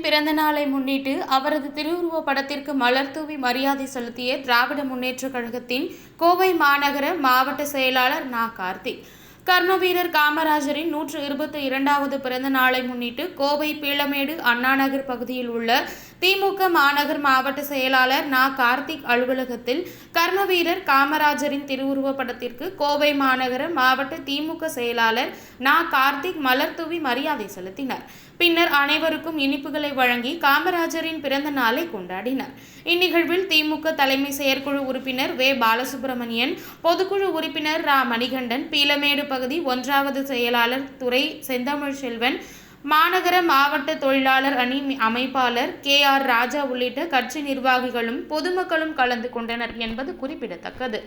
பிறந்த நாளை முன்னிட்டு அவரது திருவுருவ படத்திற்கு மலர் தூவி மரியாதை செலுத்திய திராவிட முன்னேற்றக் கழகத்தின் கோவை மாநகர மாவட்ட செயலாளர் நா. கார்த்திக் கர்மவீரர் காமராஜரின் நூற்று இருபத்தி இரண்டாவது பிறந்த நாளை முன்னிட்டு கோவை பீளமேடு அண்ணாநகர் பகுதியில் உள்ள திமுக மாநகர் மாவட்ட செயலாளர் நா. கார்த்திக் அலுவலகத்தில் கர்மவீரர் காமராஜரின் திருவுருவ படத்திற்கு கோவை மாநகர மாவட்ட திமுக செயலாளர் நா. கார்த்திக் மலர் தூவி மரியாதை செலுத்தினார். பின்னர் அனைவருக்கும் இனிப்புகளை வழங்கி காமராஜரின் பிறந்த நாளை கொண்டாடினார். இந்நிகழ்வில் திமுக தலைமை செயற்குழு உறுப்பினர் வே. பாலசுப்ரமணியன் பொதுக்குழு உறுப்பினர் ரா. மணிகண்டன் பீலமேடு பகுதி ஒன்றாவது செயலாளர் துறை செந்தமிழ் செல்வன் மாநகர மாவட்ட தொழிலாளர் அணி அமைப்பாளர் கே ஆர் ராஜா உள்ளிட்ட கட்சி நிர்வாகிகளும் பொதுமக்களும் கலந்து கொண்டனர் என்பது குறிப்பிடத்தக்கது.